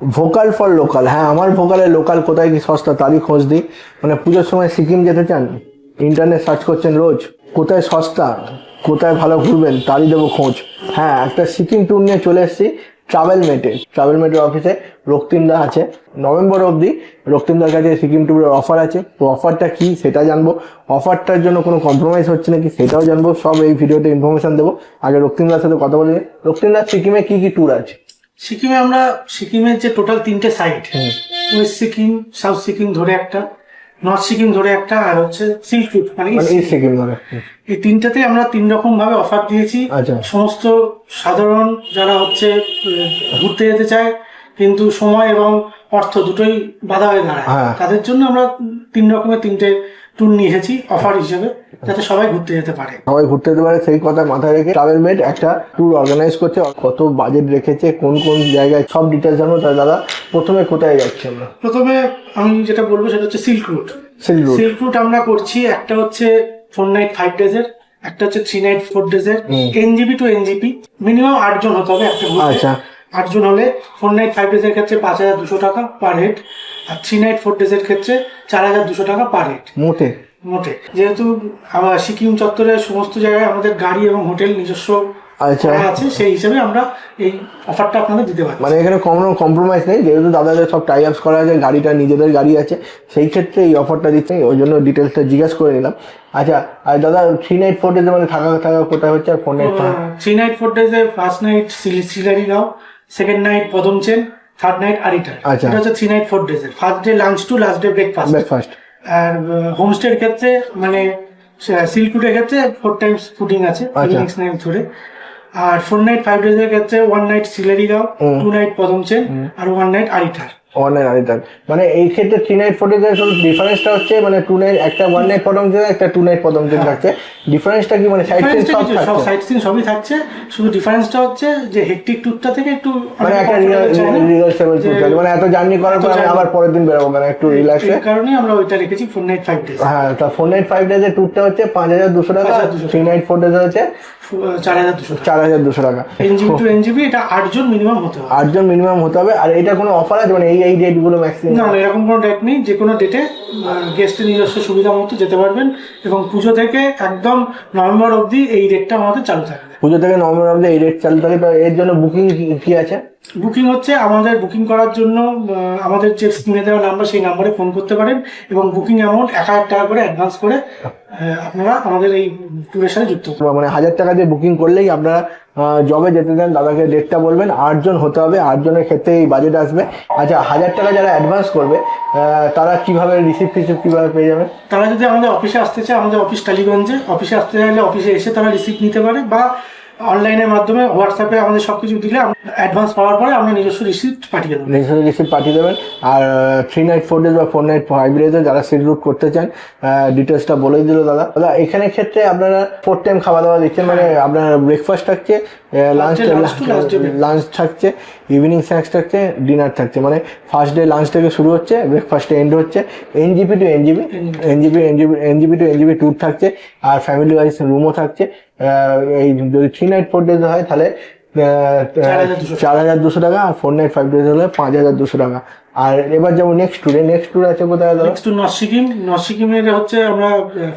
Vocal for local হ্যাঁ আমার ভোকালে local কোথায় কি সস্তা তারই খোঁজ দিই। মানে পুজোর সময় সিকিম যেতে চান ইন্টারনেট সার্চ করছেন রোজ, কোথায় সস্তা, কোথায় ভালো ঘুরবেন, তারই দেবো খোঁজ। হ্যাঁ একটা সিকিম ট্যুর নিয়ে চলে এসেছি ট্রাভেল মেটে ট্রাভেল মেটের অফিসে রক্তিমদা আছে। নভেম্বর অবধি রক্তিমদার কাছে সিকিম ট্যুরের অফার আছে। তো অফারটা কি, সেটা জানব। অফারটার জন্য কোনো কম্প্রোমাইজ হচ্ছে নাকি, সেটাও জানব। সব এই ভিডিওতে ইনফরমেশন দেবো। আগে রক্তিমদার সাথে কথা বলে। রক্তিমদার সিকিমে কি কি ট্যুর আছে? সিকিমে আমরা সিকিমের যে টোটাল তিনটে side west Sikkim south Sikkim ধরে একটা নর্থ সিকিম ধরে একটা আর হচ্ছে সিল্ক রুট মানে মানে এই সিকিম। ধরে এই তিনটাতে আমরা তিন রকম ভাবে অফার দিয়েছি। আচ্ছা। সমস্ত সাধারণ যারা হচ্ছে ঘুরতে যেতে চায় কিন্তু সময় এবং অর্থ দুটোই বাধা হয়ে দাঁড়ায়। হ্যাঁ। তাদের জন্য আমরা তিন রকমের তিনটে ট্যুর নিয়ে এসেছি অফার হিসেবে যাতে সবাই ঘুরতে যেতে পারে। সবাই ঘুরতে যেতে পারে সেই কথা মাথায় রেখে ট্রাভেল মেড একটা ট্যুর অর্গানাইজ করছে কত বাজেট রেখেছে কোন কোন জায়গায় সব ডিটেলস জানব তাই দাদা প্রথমে কোথায় যাচ্ছি আমরা? প্রথমে আমি যেটা বলব সেটা হচ্ছে silk route silk route silk route আমরা করছি একটা হচ্ছে ফোর নাইট ফাইভ ডেজের একটা হচ্ছে থ্রি নাইট ফোর ডেজের এনজিপি টু এনজিপি মিনিমাম আটজন হতে হবে একটা আচ্ছা। আটজন হলে ফোর নাইট ফাইভ ডেজের ক্ষেত্রে পাঁচ হাজার দুশো টাকা পার হেড আর থ্রি নাইট ফোর ডেজের ক্ষেত্রে চার হাজার দুশো টাকা পার হেড মোটে? মোটে। যেহেতু সিকিম চত্বরের সমস্ত জায়গায় আমাদের গাড়ি এবং হোটেল নিজস্ব আচ্ছা। আছে সেই হিসাবে আমরা এই অফারটা আপনাদের দিতে পারি মানে এখানে কোনো কম্প্রোমাইজ নেই যেহেতু দাদাদের সব টাই আপস করা আছে গাড়িটা নিজেদের গাড়ি আছে সেই ক্ষেত্রে এই অফারটা দিচ্ছে ওই জন্য ডিটেলসটা জিজ্ঞাসা করে নিলাম। আচ্ছা আর দাদা থ্রি নাইট ফোর ডেজে মানে থাকা থাকা কোথায় হচ্ছে আর four night three night four ডেজে first night Sillery Gaon second night প্রথম পদমচেন থার্ড নাইট আর আচ্ছা। এটা হচ্ছে three night four ডেজের first day lunch to last day breakfast breakfast আর হোমস্টের ক্ষেত্রে মানে সিলকুটের ক্ষেত্রে ফোর টাইমস ফুডিং আছে আচ্ছা। নাইট ধরে। আর ফোর নাইট ফাইভ ডেজের ক্ষেত্রে one night Sillery Gaon two night Padamchen আর one night Aritar one night আড়াই মানে এই ক্ষেত্রে থ্রি নাইট ডিফারেন্সটা হচ্ছে মানে টু নাইট একটা ওয়ান নাইট একটা টু নাইট থাকছে। ডিফারেন্সটা কি? মানে সাইড সিন সব সব থাকছে। সিন সবই থাকছে। শুধু ডিফারেন্সটা হচ্ছে যে হেকটিক ট্যুরটা থেকে একটু মানে একটা। রিলাক্সেবল ট্যুর মানে এত জার্নি করার পর আমি আবার পরের দিন বেরোবো মানে একটু রিল্যাক্স এই কারণেই আমরা ওইটা রেখেছি ফোর নাইট ফাইভ ডেজ হ্যাঁ তা ফোর নাইট ফাইভ ডেজের ট্যুরটা হচ্ছে পাঁচ হাজার দুশো টাকা 5,200 থ্রি নাইট ফোর ডেজ হচ্ছে চার হাজার দুশো চার হাজার দুশো টাকা। এনজিবি টু এনজিবি এটা আটজন মিনিমাম হতে হবে। আটজন মিনিমাম হতে হবে। আর এটা কোনো অফার আছে? মানে এই এই ডেটগুলো ম্যাক্সিমাম না, এরকম কোনো ডেট নেই। যে কোনো ডেটে গেস্টের নিজস্ব সুবিধা মতো যেতে পারবেন। এবং পুজো থেকে একদম নভেম্বর অবধি এই ডেটটা আমাদের চালু থাকবে পুজো থেকে নভেম্বর অব্দি এই রেট চালু থাকে এর জন্য বুকিং কি আছে? বুকিং হচ্ছে আমাদের বুকিং করার জন্য আমাদের যে স্ক্রিনে দেওয়া নাম্বার সেই নাম্বারে ফোন করতে পারেন এবং বুকিং অ্যামাউন্ট এক হাজার টাকা করে অ্যাডভান্স করে আপনারা আমাদের এই ট্যুরের সাথে যুক্ত মানে হাজার টাকা দিয়ে বুকিং করলেই আপনারা জবে যেতে দেন দাদাকে ডেটটা বলবেন আটজন হতে হবে আটজনের ক্ষেত্রে এই বাজেট আসবে। আচ্ছা হাজার টাকা যারা অ্যাডভান্স করবে তারা কীভাবে রিসিভ ফিসিভ কীভাবে পেয়ে যাবে তারা যদি আমাদের অফিসে আসতে চায় আমাদের অফিস টালিগঞ্জে অফিসে আসতে চাইলে অফিসে এসে তারা রিসিভ নিতে পারে বা অনলাইনের মাধ্যমে হোয়াটসঅ্যাপে আমাদের সব কিছু দিলে অ্যাডভান্স পাওয়ার পরে আমরা নিজস্ব রিসিপ্ট পাঠিয়ে দেবেন নিজস্ব রিসিপ্ট পাঠিয়ে দেবেন। আর থ্রি নাইট ফোর ডেজ বা ফোর নাইট ফাইভ ডেজে যারা সিট রুট করতে চান ডিটেলসটা বলেই দিল দাদা। দাদা এখানে ক্ষেত্রে আপনারা ফোর টাইম খাওয়া দাওয়া দিচ্ছেন মানে আপনার ব্রেকফাস্ট থাকছে লাঞ্চ। লাঞ্চ থাকছে। ইভিনিং স্ন্যাক্স থাকছে ডিনার থাকছে। মানে ফার্স্ট ডে লাঞ্চ থেকে শুরু হচ্ছে ব্রেকফাস্টে এন্ড হচ্ছে। NJP to NJP NJP NJP NJP to NJP tour থাকছে। আর ফ্যামিলি ওয়াইজ রুমও থাকছে। এই যদি থ্রি নাইট ফোর ডেজ হয় তাহলে চার হাজার দুশো টাকা। আর ফোর নাইট ফাইভ ডেজ হলে পাঁচ হাজার দুশো টাকা। আর এবার যাব নেক্সট ট্যুরে নেক্সট ট্যুর আছে কোথায় next two north Sikkim north সিকিমের হচ্ছে আমরা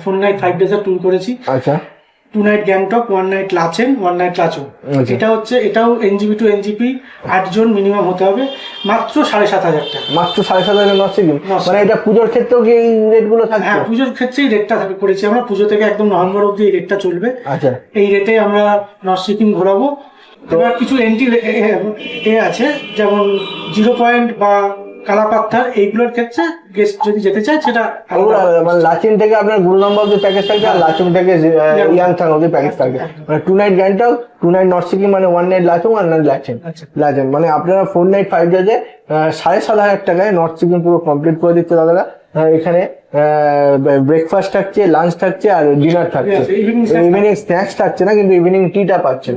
ফোর নাইট ফাইভ ডেজের ট্যুর করেছি। আচ্ছা। Two night Gangtok one night Lachen one night Lachung আচ্ছা। এটা হচ্ছে এটাও এনজিপি টু এনজিপি আটজন মিনিমাম হতে হবে। মাত্র সাড়ে সাত হাজার টাকা। মাত্র সাড়ে সাত হাজার নর্থ মানে এটা পুজোর ক্ষেত্রেও কি এই রেটগুলো থাকছে? হ্যাঁ পুজোর ক্ষেত্রেই রেটটা করেছি আমরা। পুজো থেকে একদম নভেম্বর অবধি এই রেটটা চলবে। আচ্ছা। এই রেটে আমরা নর্থ সিকিম ঘোরাবো। এবার কিছু এন্ট্রি এ আছে। যেমন জিরো পয়েন্ট বা কালাপাত্থার এইগুলোর ক্ষেত্রে গেস্ট যদি যেতে চায় সেটা মানে লাচিন থেকে আপনার গুরু নম্বর অব্দি প্যাকেজ থাকবে আর লাচুং থেকে ইয়াংথাং অব্দি প্যাকেজ থাকবে মানে two night Gangtok two night north Sikkim মানে one night Lachung one night Lachen. Lachen মানে আপনারা ফোর নাইট ফাইভ ডেজে সাড়ে সাত হাজার টাকায় নর্থ সিকিম পুরো কমপ্লিট করে দিচ্ছে দাদারা। এখানে ব্রেকফাস্ট থাকছে লাঞ্চ থাকছে আর ডিনার থাকছে। ইভিনিং স্ন্যাক্স থাকছে। না কিন্তু ইভিনিং টিটা পাচ্ছেন।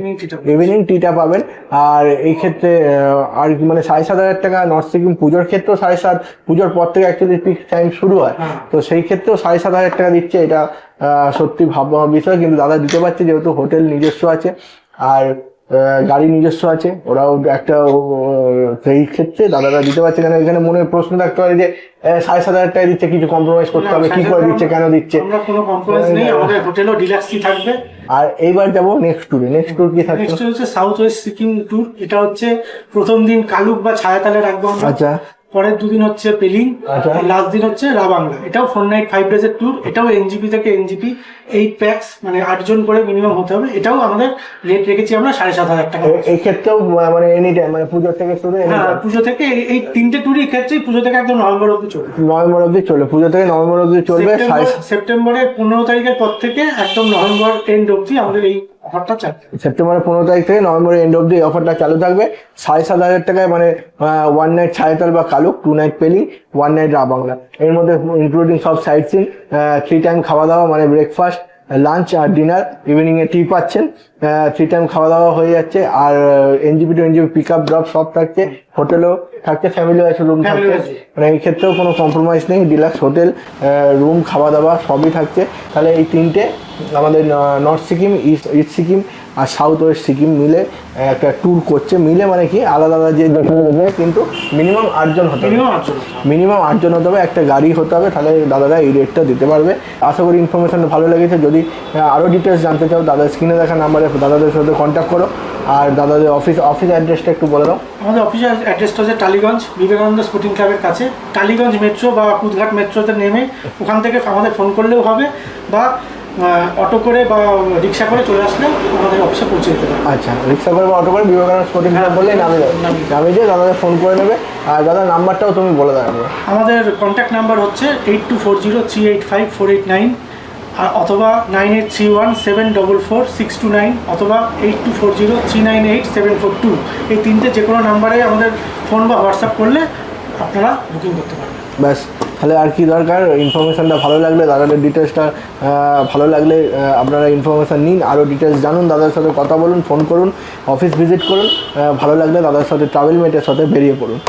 ইভিনিং টিটা পাবেন। আর এই ক্ষেত্রে আর মানে সাড়ে সাত হাজার টাকা নর্থ সিকিম পুজোর ক্ষেত্রেও সাড়ে সাত পুজোর পর থেকে অ্যাকচুয়ালি পিক টাইম শুরু হয় হ্যাঁ। তো সেই ক্ষেত্রেও সাড়ে সাত হাজার টাকা দিচ্ছে। এটা সত্যি ভাববার বিষয় কিন্তু দাদা দিতে পারছে যেহেতু হোটেল নিজস্ব আছে আর গাড়ি নিজস্ব আছে ওরাও একটা সেই ক্ষেত্রে দাদারা দিতে পারছে কেন এখানে মনে প্রশ্ন থাকতে পারে যে সাড়ে সাত হাজার টাকা দিচ্ছে কিছু কম্প্রোমাইজ করতে হবে কি করে দিচ্ছে কেন দিচ্ছে? থাকবে। আর এইবার যাব নেক্সট ট্যুরে নেক্সট ট্যুর কি থাকছে? নেক্সট হচ্ছে সাউথ ওয়েস্ট সিকিম ট্যুর এটা হচ্ছে প্রথম দিন কালুক বা ছায়াতালে রাখব আচ্ছা। পরের দুদিন হচ্ছে পেলিং আচ্ছা। লাস্ট দিন হচ্ছে রাবাংলা এটাও ফোর নাইট ফাইভ ডেজের ট্যুর এটাও এনজিপি থেকে এনজিপি এইট প্যাক্স মানে আটজন করে মিনিমাম হতে হবে। এটাও আমাদের রেট রেখেছি আমরা সাড়ে সাত হাজার টাকা। এই ক্ষেত্রেও মানে এনি টাইম মানে পুজোর থেকে শুরু হ্যাঁ পুজো থেকে এই- তিনটে ট্যুরই ক্ষেত্রেই পুজো থেকে একদম নভেম্বর অব্দি চলবে। নভেম্বর অব্দি চলবে। পুজো থেকে নভেম্বর অব্দি চলবে সেপ্টেম্বরের পনেরো তারিখের পর থেকে একদম নভেম্বর এন্ড অব্দি আমাদের এই সেপ্টেম্বরের পনেরো তারিখ থেকে নভেম্বরের এন্ড অব্দি অফারটা চালু থাকবে। সাড়ে সাত হাজার টাকায় মানে ওয়ান নাইট ছায়াতাল বা Kaluk two night Pelling one night Ravangla. এর মধ্যে ইনক্লুডিং সব সাইট সিন থ্রি টাইম খাওয়া দাওয়া মানে ব্রেকফাস্ট লাঞ্চ আর ডিনার ইভিনিংয়ে টি পাচ্ছেন। থ্রি টাইম খাওয়া দাওয়া হয়ে যাচ্ছে। আর NJP to NJP pick up drop সব থাকছে। হোটেলও থাকছে ফ্যামিলি আছে রুম থাকছে। মানে এই ক্ষেত্রেও কোনো কম্প্রোমাইজ নেই। ডিলাক্স হোটেল রুম খাওয়া দাওয়া সবই থাকছে। তাহলে এই তিনটে আমাদের north Sikkim east east Sikkim আর সাউথ ওয়েস্ট সিকিম মিলে একটা ট্যুর করছে। মিলে মানে কি? আলাদা আলাদা যে দেবে কিন্তু মিনিমাম আটজন হতে হবে। মিনিমাম আটজন মিনিমাম আটজন হতে হবে একটা গাড়ি হতে হবে। তাহলে দাদারা এই রেটটা দিতে পারবে। আশা করি ইনফরমেশনটা ভালো লেগেছে। যদি আরও ডিটেলস জানতে চাও দাদার স্ক্রিনে দেখা নাম্বারে দাদাদের সাথে কন্ট্যাক্ট করো। আর দাদাদের অফিস অফিস অ্যাড্রেসটা একটু বলে দাও। আমাদের অফিসের অ্যাড্রেসটা হচ্ছে টালিগঞ্জ বিবেকানন্দ স্পোর্টিং ক্লাবের কাছে। টালিগঞ্জ মেট্রো বা কুদঘাট মেট্রোতে নেমে ওখান থেকে আমাদের ফোন করলেও হবে। বা অটো করে বা রিক্সা করে চলে আসলে আমাদের অফিসে পৌঁছে দিতে পারবে আচ্ছা রিক্সা করে বা অটো করে বিবেকানন্দ স্পোর্টিং ক্লাব বললে নামে যাবে নামিয়ে নামে দিয়ে দাদাদের ফোন করে নেবে। আর দাদার নাম্বারটাও তুমি বলে দেবে আমাদের কন্ট্যাক্ট নাম্বার হচ্ছে eight two four zero three eight five four eight nine অথবা nine eight three one seven double four six two nine অথবা eight two four zero three nine eight seven four two এই তিনটে যে কোনো নাম্বারে আমাদের phone বা WhatsApp করলে আপনারা বুকিং করতে পারবেন। ব্যাস। তাহলে আর কি দরকার? ইনফরমেশানটা ভালো লাগলে দাদাদের ডিটেলসটা ভালো লাগলে আপনারা ইনফরমেশান নিন আরও ডিটেলস জানুন, দাদার সাথে কথা বলুন ফোন করুন অফিস ভিজিট করুন ভালো লাগলে দাদার সাথে ট্রাভেল মেটের সাথে বেরিয়ে পড়ুন।